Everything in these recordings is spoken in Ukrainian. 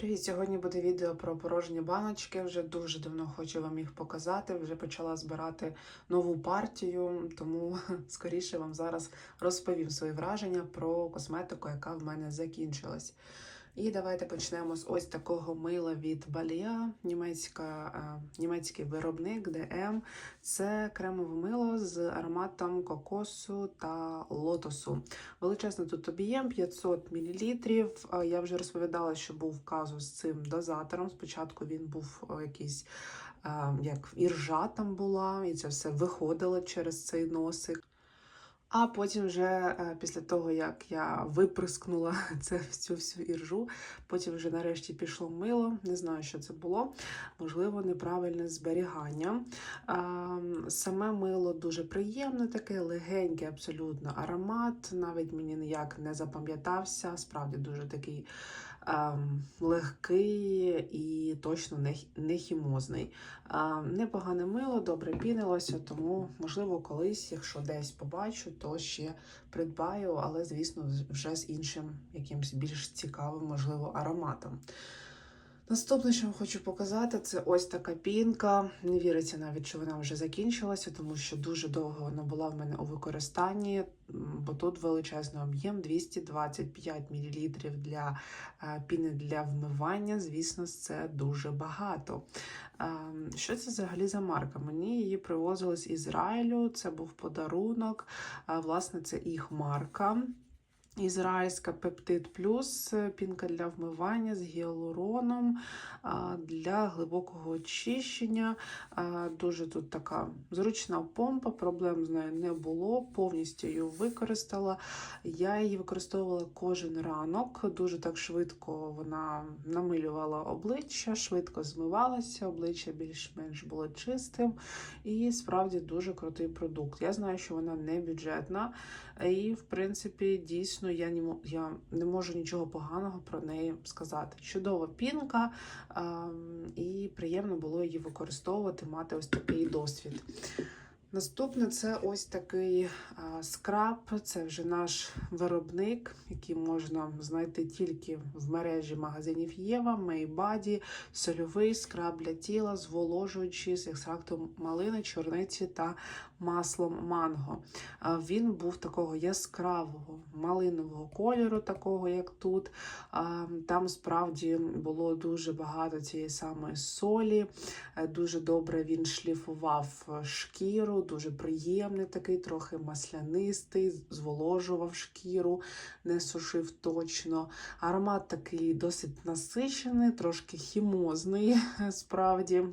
Привіт! Сьогодні буде відео про порожні баночки. Вже дуже давно хочу вам їх показати. Вже почала збирати нову партію, тому скоріше вам зараз розповім свої враження про косметику, яка в мене закінчилась. І давайте почнемо з ось такого мила від Balea, німецька, е, німецький виробник DM. Це кремове мило з ароматом кокосу та лотосу. Величезний тут об'єм 500 мл. Я вже розповідала, що був казус з цим дозатором. Спочатку він був е, якийсь е, як іржа там була, і це все виходило через цей носик. А потім, вже е, після того, як я виприскнула це всю всю іржу, потім вже нарешті пішло мило. Не знаю, що це було. Можливо, неправильне зберігання. Ем, Саме мило дуже приємне, таке легенький, абсолютно аромат. Навіть мені ніяк не запам'ятався. Справді дуже такий легкий і точно не, хімозний. Непогане мило, добре пінилося, тому, можливо, колись, якщо десь побачу, то ще придбаю, але, звісно, вже з іншим якимось більш цікавим, можливо, ароматом. Наступне, що вам хочу показати, це ось така пінка. Не віриться навіть, що вона вже закінчилася, тому що дуже довго вона була в мене у використанні, бо тут величезний об'єм 225 мл для е, піни для вмивання. Звісно, це дуже багато. Ем, Що це взагалі за марка? Мені її привозили з Ізраїлю. Це був подарунок. Е, Власне, це їх марка. Ізраїльська Пептид Плюс, пінка для вмивання з гіалуроном для глибокого очищення. Дуже тут така зручна помпа, проблем з нею не було. Повністю її використала. Я її використовувала кожен ранок. Дуже так швидко вона намилювала обличчя, швидко змивалася, обличчя більш-менш було чистим. І справді дуже крутий продукт. Я знаю, що вона не бюджетна. І, в принципі, дійсно, я не, я не можу нічого поганого про неї сказати. Чудова пінка, і приємно було її використовувати, мати ось такий досвід. Наступне це ось такий скраб. Це вже наш виробник, який можна знайти тільки в мережі магазинів Єва, Мейбаді, сольовий скраб для тіла, зволожуючий з екстрактом малини, чорниці та маслом манго. Він був такого яскравого малинового кольору, такого як тут. Там справді було дуже багато цієї самої солі. Е, Дуже добре він шліфував е, шкіру, дуже приємний такий, трохи маслянистий, зволожував шкіру, не сушив точно. Аромат такий досить насичений, трошки хімозний, справді,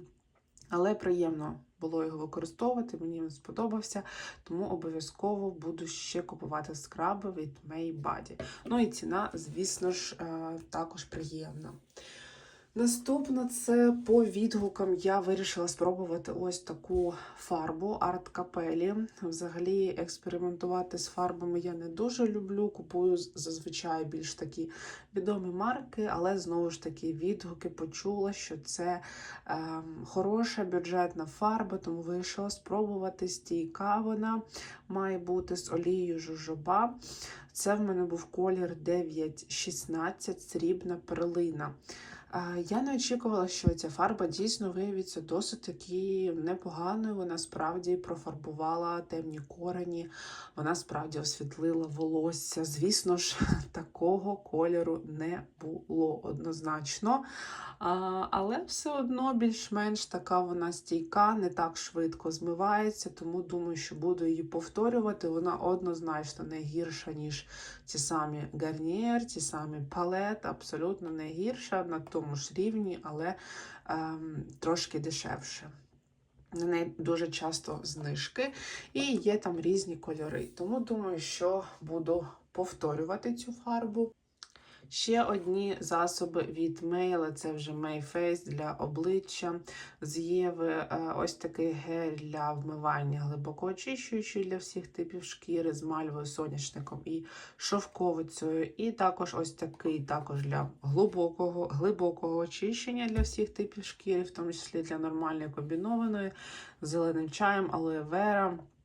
але приємно було його використовувати. Мені він сподобався, тому обов'язково буду ще купувати скраби від Maybody. Ну і ціна, звісно ж, е, також приємна. Наступно це по відгукам я вирішила спробувати ось таку фарбу арт капелі. Взагалі експериментувати з фарбами я не дуже люблю. Купую зазвичай більш такі відомі марки, але знову ж таки відгуки почула, що це ем, хороша бюджетна фарба, тому вирішила спробувати стійка. Вона має бути з олією жужоба. Це в мене був колір 916 срібна перлина. Я не очікувала, що ця фарба дійсно виявиться досить таки непоганою. Вона справді профарбувала темні корені, вона справді освітлила волосся. Звісно ж, такого кольору не було однозначно. Але все одно більш-менш така вона стійка, не так швидко змивається, тому думаю, що буду її повторювати. Вона однозначно не гірша, ніж ті самі Garnier, ті самі палет, абсолютно не гірша тому ж рівні, але ем, трошки дешевше. На неї дуже часто знижки, і є там різні кольори. Тому думаю, що буду повторювати цю фарбу. Ще одні засоби від Мейла, це вже Mayface для обличчя. З Єви е, ось такий гель для вмивання глибоко очищуючий для всіх типів шкіри з мальвою, соняшником і шовковицею. І також ось такий також для глибокого, глибокого очищення для всіх типів шкіри, в тому числі для нормальної комбінованої, з зеленим чаєм, алоє вера. а,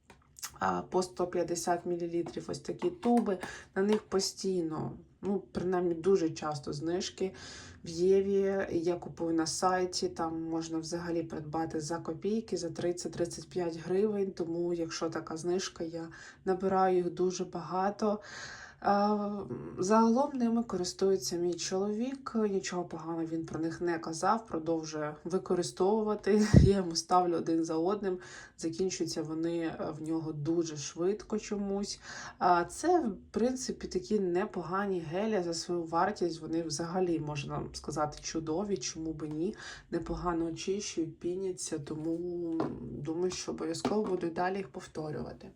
По 150 мл ось такі туби. На них постійно, ну, принаймні дуже часто знижки. в Єві. Я купую на сайті, там можна взагалі придбати за копійки, за 30-35 гривень. Тому, якщо така знижка, я набираю їх дуже багато. Загалом ними користується мій чоловік. Нічого поганого він про них не казав, продовжує використовувати. Я йому ставлю один за одним. Закінчуються вони е, в нього дуже швидко чомусь. Це, в принципі, такі непогані гелі за свою вартість. Вони взагалі, можна сказати, чудові, чому би ні. Непогано очищують, піняться, тому думаю, що обов'язково буду далі їх повторювати.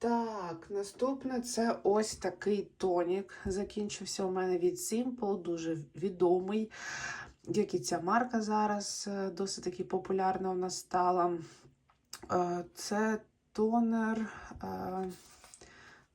Так, наступне це ось такий тонік. Закінчився у мене від Simple, дуже відомий. Як і ця марка зараз е, досить таки популярна у нас стала. Е, Це тонер.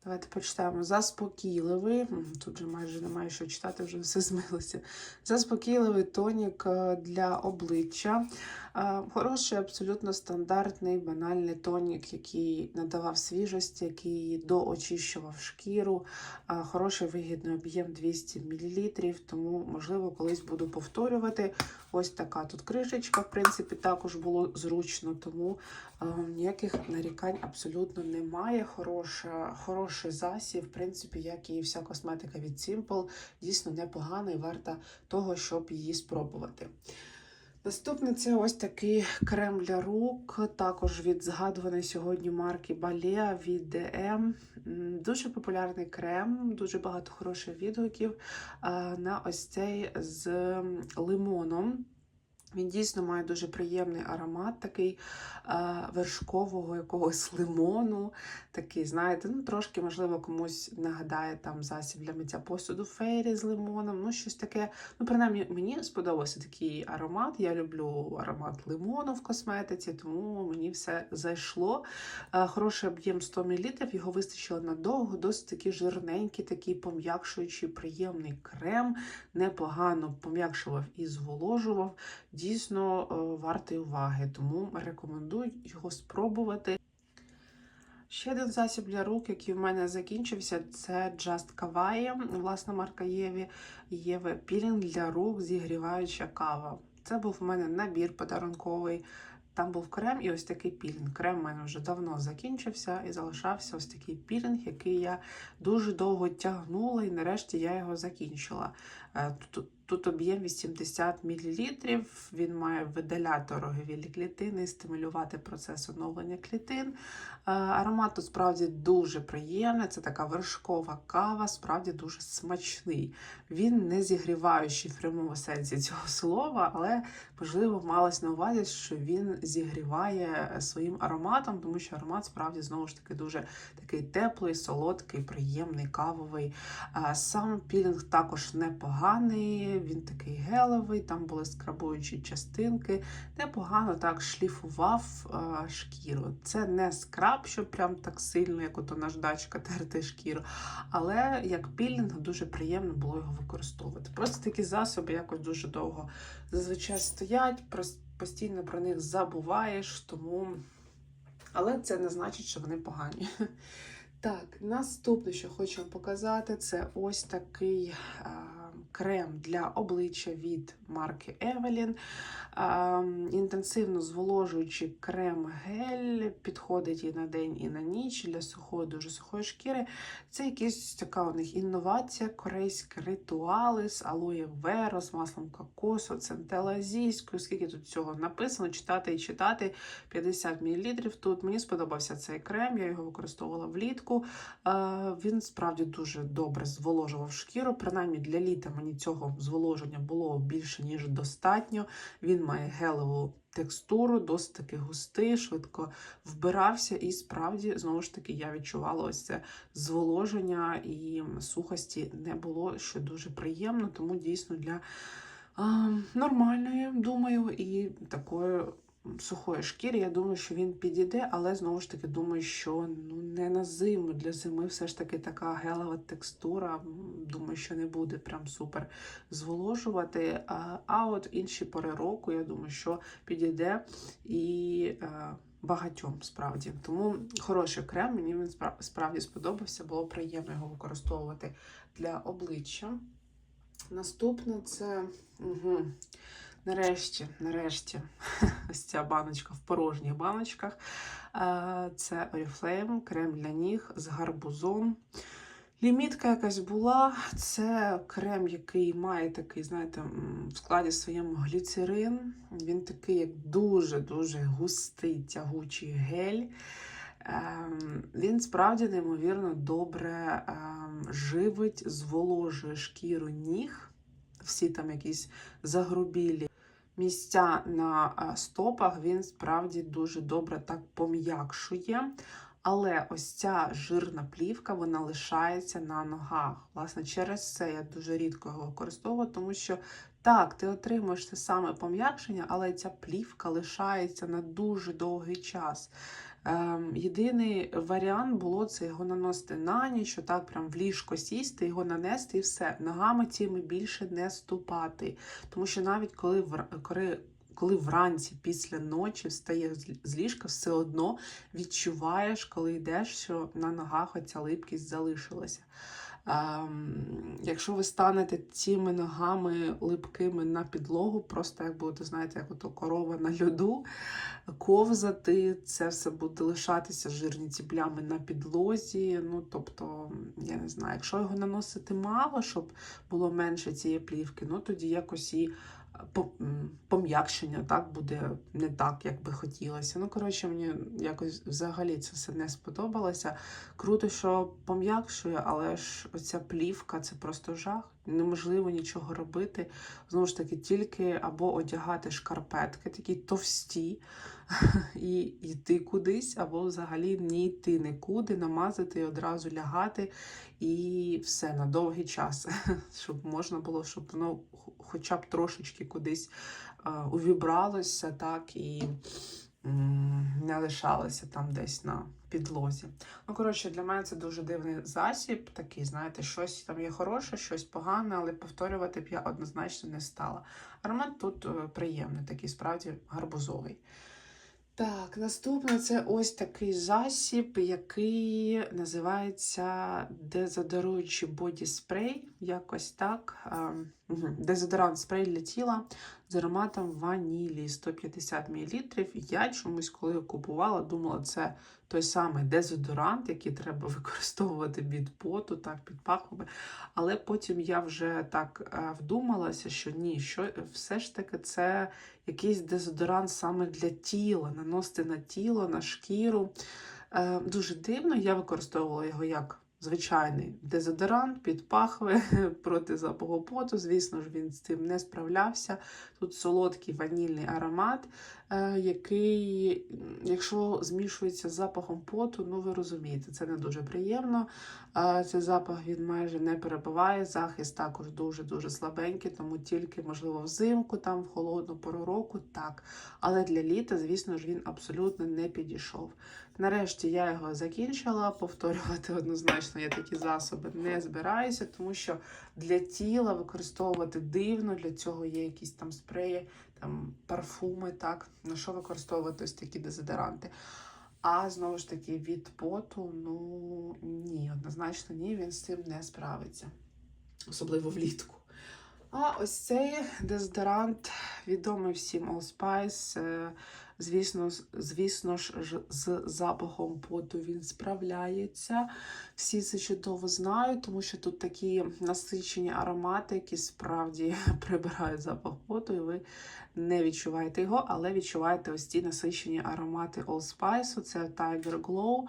Давайте почитаємо. Заспокійливий. Тут же майже немає що читати, вже все змилося. Заспокійливий тонік е, для обличчя. Е, Хороший, абсолютно стандартний, банальний тонік, який надавав свіжості, який доочищував шкіру. Е, Хороший вигідний об'єм 200 мл, тому, можливо, колись буду повторювати. Ось така тут кришечка, в принципі, також було зручно, тому е, ніяких нарікань абсолютно немає. Хороша, хороший засіб, в принципі, як і вся косметика від Simple, дійсно непогана і варта того, щоб її спробувати. Наступне це ось такий крем для рук, також від згадуваної сьогодні марки Balea від DM. Дуже популярний крем, дуже багато хороших відгуків на ось цей з лимоном. Він дійсно має дуже приємний аромат, такий а, вершкового якогось лимону. Такий, знаєте, ну трошки, можливо, комусь нагадає там засіб для миття посуду фейрі з лимоном. Ну, щось таке. Ну, принаймні, мені сподобався такий аромат. Я люблю аромат лимону в косметиці, тому мені все зайшло. А, хороший об'єм 100 мл, його вистачило надовго, досить такий жирненький, такий пом'якшуючий, приємний крем, непогано пом'якшував і зволожував дійсно е, вартий уваги, тому рекомендую його спробувати. Ще один засіб для рук, який в мене закінчився, це Just Kawaii, власна марка Єві. Єве пілінг для рук, зігріваюча кава. Це був в мене набір подарунковий. Там був крем і ось такий пілінг. Крем в мене вже давно закінчився і залишався ось такий пілінг, який я дуже довго тягнула, і нарешті я його закінчила. Е, Тут, тут об'єм 80 мл. Він має видаляти рогові клітини, стимулювати процес оновлення клітин. Е, Аромат тут справді дуже приємний. Це така вершкова кава, справді дуже смачний. Він не зігріваючий в прямому сенсі цього слова, але можливо малось на увазі, що він зігріває своїм ароматом, тому що аромат справді знову ж таки дуже такий теплий, солодкий, приємний, кавовий. Сам пілінг також непоганий, він такий гелевий, там були скрабуючі частинки, непогано так шліфував а, шкіру. Це не скраб, що прям так сильно, як ото наждачка терти шкіру. Але як пілінг дуже приємно було його використовувати. Просто такі засоби якось дуже довго зазвичай стоять, постійно про них забуваєш, тому. Але це не значить, що вони погані. Так, наступне, що хочу вам показати, це ось такий а, крем для обличчя від марки Evelyn. Інтенсивно зволожуючий крем-гель, підходить і на день, і на ніч для сухої, дуже сухої шкіри. Це якась така у них інновація, корейські ритуали з алоє вера, з маслом кокосу, центела азійською. Скільки тут цього написано, читати і читати. 50 мл. Тут мені сподобався цей крем, я його використовувала влітку. Е, Він справді дуже добре зволожував шкіру. Принаймні для літа мені цього зволоження було більше, ніж достатньо. Він має гелеву текстуру, досить таки густий, швидко вбирався, і справді, знову ж таки, я відчувала ось це зволоження і сухості не було, що дуже приємно, тому дійсно для а, нормальної, думаю, і такої сухої шкіри, я думаю, що він підійде, але знову ж таки думаю, що ну не на зиму. Для зими все ж таки така гелева текстура. Думаю, що не буде прям супер зволожувати. А, а от інші пори року, я думаю, що підійде і. е, Багатьом справді. Тому хороший крем, мені він справді сподобався, було приємно його використовувати для обличчя. Наступне це угу. Нарешті, нарешті, ось ця баночка в порожніх баночках. Це Oriflame, крем для ніг з гарбузом. Лімітка якась була. Це крем, який має такий, знаєте, в складі своєму гліцерин. Він такий, як дуже-дуже густий тягучий гель. Ем, Він справді неймовірно добре ем, живить, зволожує шкіру ніг. Всі там якісь загрубілі місця на стопах він справді дуже добре так пом'якшує. Але ось ця жирна плівка вона лишається на ногах. Власне, через це я дуже рідко його використовую, тому що так, ти отримуєш те саме пом'якшення, але ця плівка лишається на дуже довгий час. Ем, єдиний варіант було це його наносити на ніч, так прям в ліжко сісти, його нанести і все. Ногами цими більше не ступати. Тому що навіть коли коли, коли вранці після ночі встаєш з ліжка, все одно відчуваєш, коли йдеш, що на ногах оця липкість залишилася. Ем, якщо ви станете цими ногами липкими на підлогу, просто як будете, знаєте, як ото корова на льоду, ковзати, це все буде лишатися жирні ці плями на підлозі. Ну, тобто, я не знаю, якщо його наносити мало, щоб було менше цієї плівки, ну тоді якось і пом'якшення так буде не так, як би хотілося. Ну, коротше, мені якось взагалі це все не сподобалося. Круто, що пом'якшує, але ж оця плівка це просто жах. Неможливо нічого робити. Знову ж таки, тільки або одягати шкарпетки, такі товсті, і йти кудись, або взагалі не йти нікуди, намазати і одразу лягати, і все на довгий час, щоб можна було, щоб воно хоча б трошечки кудись е, увібралося, так, і не лишалося там десь на підлозі. Ну, коротше, для мене це дуже дивний засіб, такий, знаєте, щось там є хороше, щось погане, але повторювати б я однозначно не стала. Аромат тут е, приємний, такий справді гарбузовий. Так, наступне це ось такий засіб, який називається дезодоруючий боді спрей. Якось так. Дезодорант спрей для тіла з ароматом ванілі 150 мл. Я чомусь, коли купувала, думала, це той самий дезодорант, який треба використовувати від поту, так, під пахвами. Але потім я вже так вдумалася, що ні, що все ж таки це якийсь дезодорант саме для тіла, наносити на тіло, на шкіру. Е, дуже дивно, я використовувала його як звичайний дезодорант під пахви проти запаху поту. Звісно ж, він з цим не справлявся. Тут солодкий ванільний аромат, е, який, якщо змішується з запахом поту, ну ви розумієте, це не дуже приємно. Е, Цей запах він майже не перебиває. Захист також дуже-дуже слабенький, тому тільки, можливо, взимку, там в холодну пору року, так. Але для літа, звісно ж, він абсолютно не підійшов. Нарешті я його закінчила. Повторювати однозначно я такі засоби не збираюся, тому що для тіла використовувати дивно, для цього є якісь там спреї, там парфуми, так, на що використовувати ось такі дезодоранти. А знову ж таки, від поту, ну ні, однозначно ні, він з цим не справиться, особливо влітку. А ось цей дезодорант відомий всім Allspice. е, Звісно, звісно ж, з запахом поту він справляється. Всі це чудово знають, тому що тут такі насичені аромати, які справді прибирають запах поту, і ви не відчуваєте його, але відчуваєте ось ці насичені аромати Allspice. Це Tiger Glow.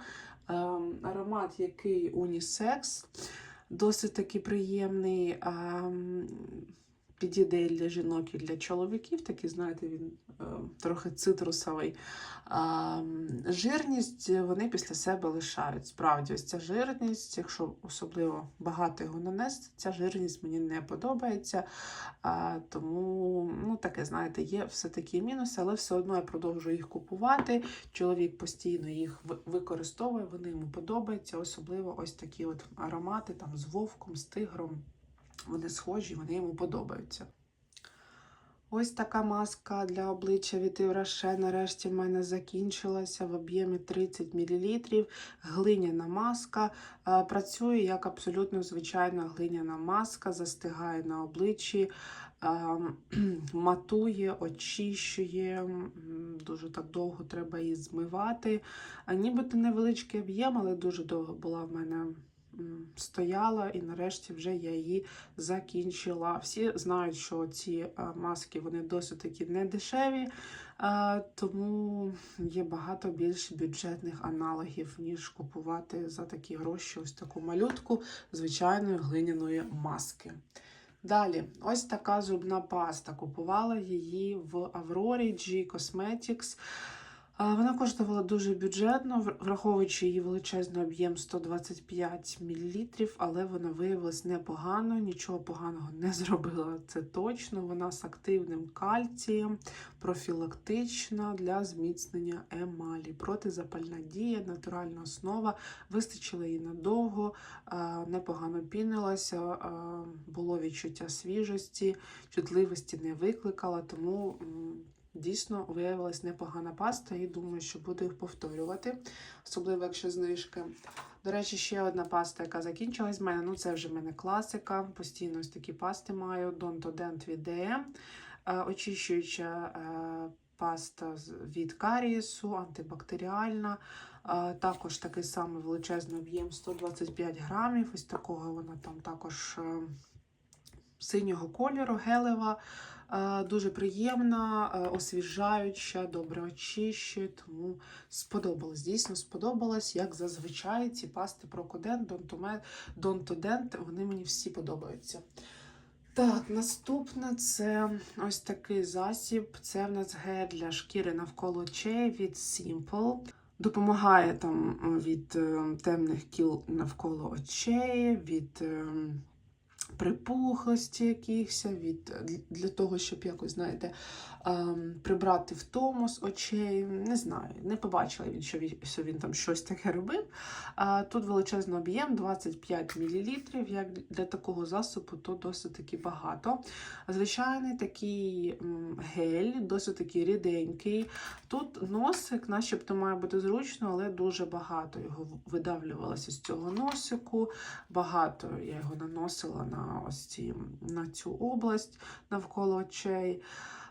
Ем, аромат, який унісекс, досить таки приємний. Підійде для жінок і для чоловіків, такий, знаєте, він е, трохи цитрусовий. Жирність вони після себе лишають. Справді, ось ця жирність, якщо особливо багато його нанести, ця жирність мені не подобається. Тому, ну, таке, знаєте, є все-таки мінуси, але все одно я продовжую їх купувати. Чоловік постійно їх використовує, вони йому подобаються, особливо ось такі от аромати там з вовком, з тигром. Вони схожі, вони йому подобаються. Ось така маска для обличчя від Івраше нарешті в мене закінчилася в об'ємі 30 мл. Глиняна маска. Е, Працює як абсолютно звичайна глиняна маска, застигає на обличчі, е, матує, очищує. Дуже так довго треба її змивати. Нібито невеличкий об'єм, але дуже довго була в мене стояла, і нарешті вже я її закінчила. Всі знають, що ці е, маски вони досить такі недешеві, е, тому є багато більш бюджетних аналогів, ніж купувати за такі гроші ось таку малютку звичайної глиняної маски. Далі, ось така зубна паста. Купувала її в Аврорі G Cosmetics. Вона коштувала дуже бюджетно, враховуючи її величезний об'єм 125 мл, але вона виявилась непогано, нічого поганого не зробила. Це точно. Вона з активним кальцієм, профілактична для зміцнення емалі. Протизапальна дія, натуральна основа. Вистачило її надовго, непогано пінилася, було відчуття свіжості, чутливості не викликала, тому. Дійсно, виявилась непогана паста і думаю, що буду їх повторювати, особливо якщо знижки. До речі, ще одна паста, яка закінчилась в мене. Ну, це вже в мене класика. Постійно ось такі пасти маю. Донто Дент від. Е, Очищуюча е, паста від карієсу, антибактеріальна. Е, Також такий самий величезний об'єм 125 грамів. Ось такого вона там також синього кольору, гелева. Е, Дуже приємна, е, освіжаюча, добре очищує, тому сподобалось. Дійсно сподобалось, як зазвичай ці пасти Прокодент, Донтодент, вони мені всі подобаються. Так, наступне це ось такий засіб. Це в нас гель для шкіри навколо очей від Simple. Допомагає там від е, темних кіл навколо очей, від припухлості якихось, від для того, щоб якось, знаєте, ем, прибрати втому з очей. Не знаю, не побачила він, що він, що він там щось таке робив. Тут величезний об'єм 25 мл. Як для такого засобу, то досить таки багато. Звичайний такий гель, досить такий ріденький. Тут носик, начебто, має бути зручно, але дуже багато його видавлювалося з цього носику. Багато я його наносила на ось ці, на цю область навколо очей.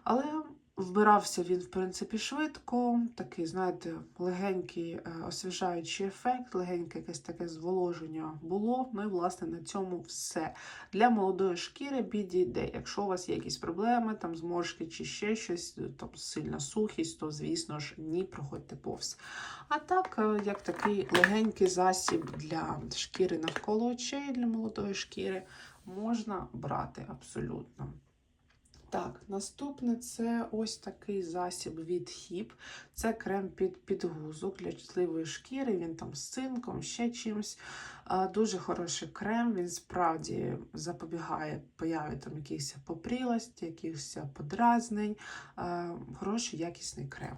Але вбирався він, в принципі, швидко. Такий, знаєте, легенький е, освіжаючий ефект, легеньке якесь таке зволоження було. Ну і, власне, на цьому все. Для молодої шкіри підійде. Якщо у вас є якісь проблеми, там зморшки чи ще щось, там сильна сухість, то, звісно ж, ні, проходьте повз. А так, е, як такий легенький засіб для шкіри навколо очей, для молодої шкіри, можна брати абсолютно. Так, наступне це ось такий засіб від HIP. Це крем під підгузок для чутливої шкіри. Він там з цинком, ще чимось. Дуже хороший крем. Він справді запобігає появі там якихось попрілості, якихось подразнень. Хороший якісний крем.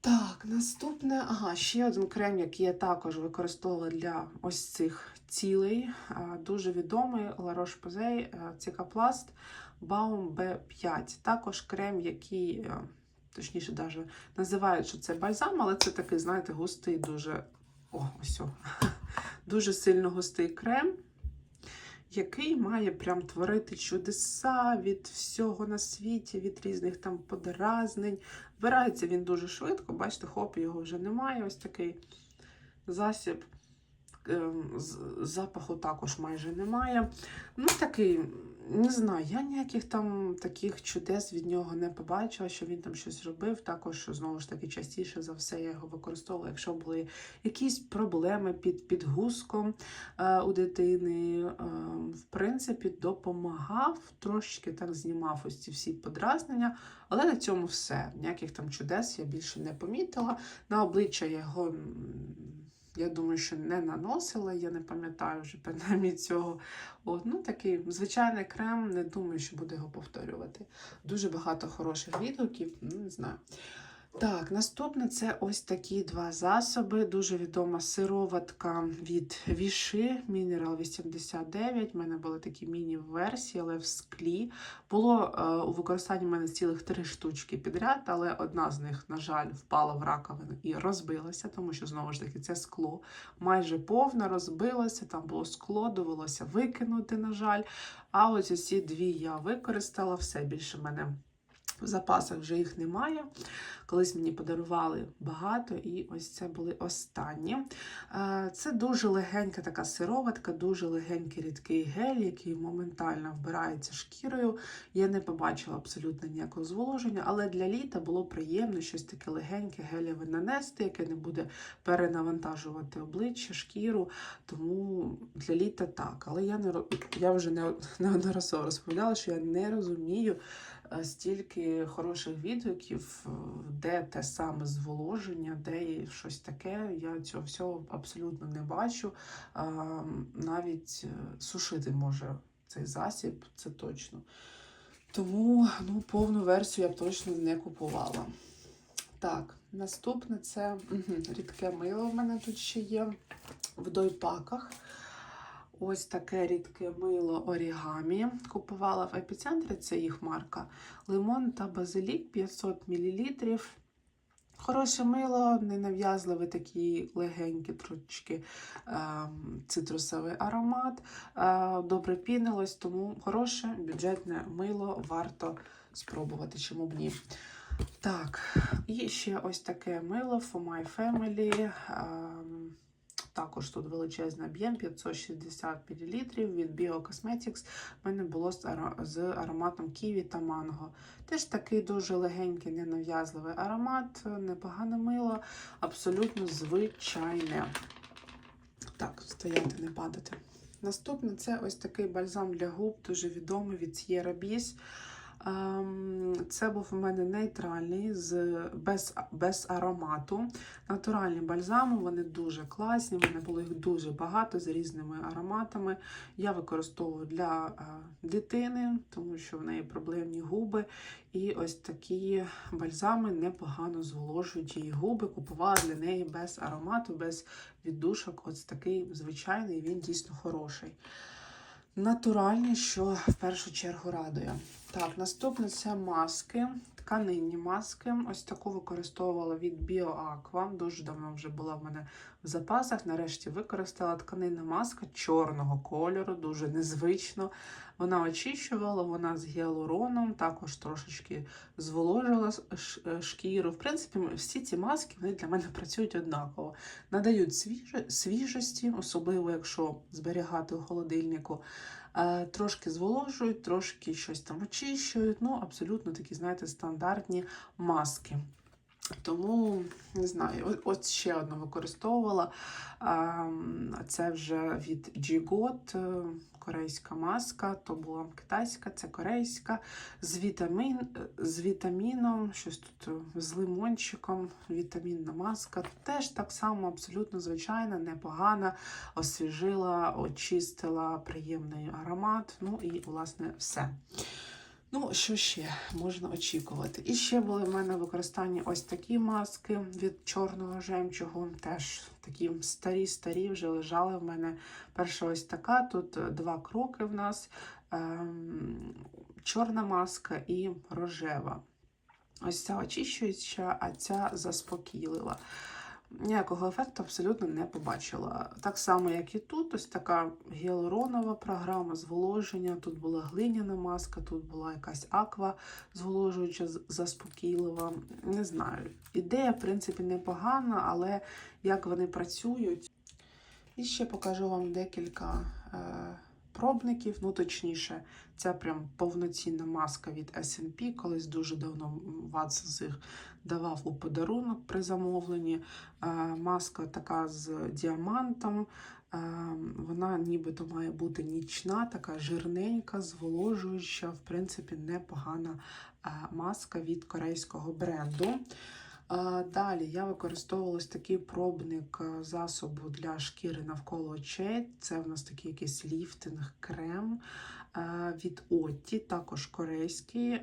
Так, наступне, ага, ще один крем, який я також використовувала для ось цих цілей. Дуже відомий La Roche-Posay Cicaplast Baum B5. Також крем, який, е, точніше, даже називають, що це бальзам, але це такий, знаєте, густий, дуже о, ось, дуже сильно густий крем, який має прям творити чудеса від всього на світі, від різних там подразнень. Вбирається він дуже швидко, бачите, хоп, його вже немає. Ось такий засіб. Ем, Запаху також майже немає. Ну, такий, не знаю, я ніяких там таких чудес від нього не побачила, що він там щось робив. Також, знову ж таки, частіше за все я його використовувала, якщо були якісь проблеми під підгузком е, у дитини. Е, в принципі, допомагав, трошечки так знімав ось ці всі подразнення, але на цьому все. Ніяких там чудес я більше не помітила. На обличчя я його. Я думаю, що не наносила, я не пам'ятаю вже принаймні цього. От, ну, такий звичайний крем, не думаю, що буду його повторювати. Дуже багато хороших відгуків, ну не знаю. Так, наступне це ось такі два засоби. Дуже відома сироватка від Віши Mineral 89. У мене були такі міні-версії, але в склі. Було е, у використанні в мене цілих три штучки підряд, але одна з них, на жаль, впала в раковину і розбилася, тому що знову ж таки це скло майже повне розбилося. Там було скло, довелося викинути, на жаль. А ось ці дві я використала. Все більше мене запасах вже їх немає. Колись мені подарували багато, і ось це були останні. Е, Це дуже легенька така сироватка, дуже легенький рідкий гель, який моментально вбирається шкірою. Я не побачила абсолютно ніякого зволоження, але для літа було приємно щось таке легеньке, гелєве нанести, яке не буде перенавантажувати обличчя, шкіру. Тому для літа так. Але я не я вже неодноразово розповідала, що я не розумію стільки хороших відгуків, е, де те саме зволоження, де щось таке. Я цього всього абсолютно не бачу. Навіть е, сушити може цей засіб, це точно. Тому ну, повну версію я б точно не купувала. Так, наступне це рідке мило в мене тут ще є в дойпаках. Ось таке рідке мило орігамі. Купувала в епіцентрі, це їх марка. Лимон та базилік 500 мл. Хороше мило, ненав'язливий такий легенький трошечки ем, цитрусовий аромат. Е, добре пінилось, тому хороше бюджетне мило варто спробувати, чому б ні. Так, і ще ось таке мило For My Family. Також тут величезний об'єм 560 мл від Bio Cosmetics. У мене було з, ароматом ківі та манго. Теж такий дуже легенький, ненав'язливий аромат, непогане мило, абсолютно звичайне. Так, стояти, не падати. Наступне це ось такий бальзам для губ, дуже відомий від Sierra Bis. Ем, Це був у мене нейтральний, з, без, без аромату. Натуральні бальзами, вони дуже класні. У мене було їх дуже багато з різними ароматами. Я використовую для е, дитини, тому що в неї проблемні губи. І ось такі бальзами непогано зволожують її губи. Купувала для неї без аромату, без віддушок. Ось такий звичайний, він дійсно хороший. Натуральний, що в першу чергу радує. Так, наступне це маски, тканинні маски. Ось таку використовувала від BioAqua. Дуже давно вже була в мене в запасах. Нарешті використала тканинна маска чорного кольору, дуже незвично. Вона очищувала, вона з гіалуроном, також трошечки зволожила шкіру. В принципі, всі ці маски вони для мене працюють однаково. Надають свіжо- свіжості, особливо якщо зберігати у холодильнику. Е, Трошки зволожують, трошки щось там очищують. Ну, абсолютно такі, знаєте, стандартні маски. Тому не знаю, о- ось ще одну використовувала. Ем, Це вже від G-God, е, корейська маска, то була китайська, це корейська, з, вітамін, з вітаміном, щось тут е, з лимончиком, вітамінна маска. Теж так само абсолютно звичайна, непогана, освіжила, очистила приємний аромат. Ну і, власне, все. Ну, що ще можна очікувати? І ще були в мене в використанні ось такі маски від чорного жемчугу. Теж такі старі-старі вже лежали в мене. Перша ось така. Тут два кроки в нас: ем, чорна маска і рожева. Ось ця очищуюча, а ця заспокійлива. Ніякого ефекту абсолютно не побачила. Так само, як і тут, ось така гіалуронова програма зволоження. Тут була глиняна маска, тут була якась аква зволожуюча, заспокійлива. Не знаю. Ідея, в принципі, непогана, але як вони працюють. І ще покажу вам декілька е, пробників. Ну, точніше, це прям повноцінна маска від S&P. Колись дуже давно Ватс їх давав у подарунок при замовленні. Е, Маска така з діамантом. Е, Вона нібито має бути нічна, така жирненька, зволожуюча, в принципі, непогана е, маска від корейського бренду. Далі я використовувала такий пробник е, засобу для шкіри навколо очей. Це в нас такий якийсь ліфтинг крем. е, від Отті, також корейський.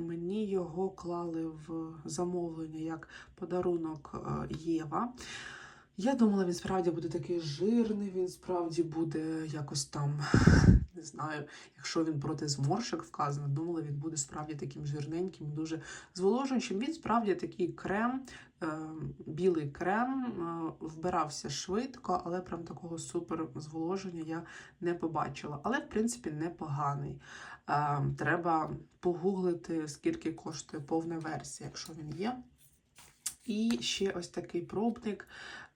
Мені його клали в замовлення як подарунок е, Єва. Я думала, він справді буде такий жирний, він справді буде якось там, не знаю, якщо він проти зморшок вказано, думала, він буде справді таким жирненьким, дуже зволожуючим. Він справді такий крем, е, білий крем, е, вбирався швидко, але прям такого супер зволоження я не побачила. Але, в принципі, непоганий. Е, треба погуглити, скільки коштує повна версія, якщо він є. І ще ось такий пробник.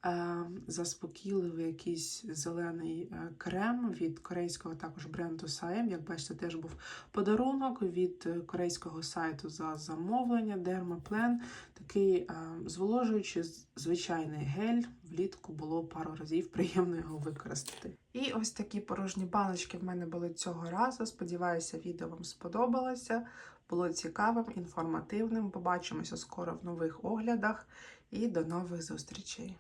Е, Заспокійливий якийсь зелений е, крем від корейського також бренду Saem. Як бачите, теж був подарунок від е, корейського сайту за замовлення Dermaplен. Такий зволожуючий звичайний гель. Влітку було пару разів приємно його використати. І ось такі порожні баночки в мене були цього разу. Сподіваюся, відео вам сподобалося. Було цікавим, інформативним. Побачимося скоро в нових оглядах і до нових зустрічей.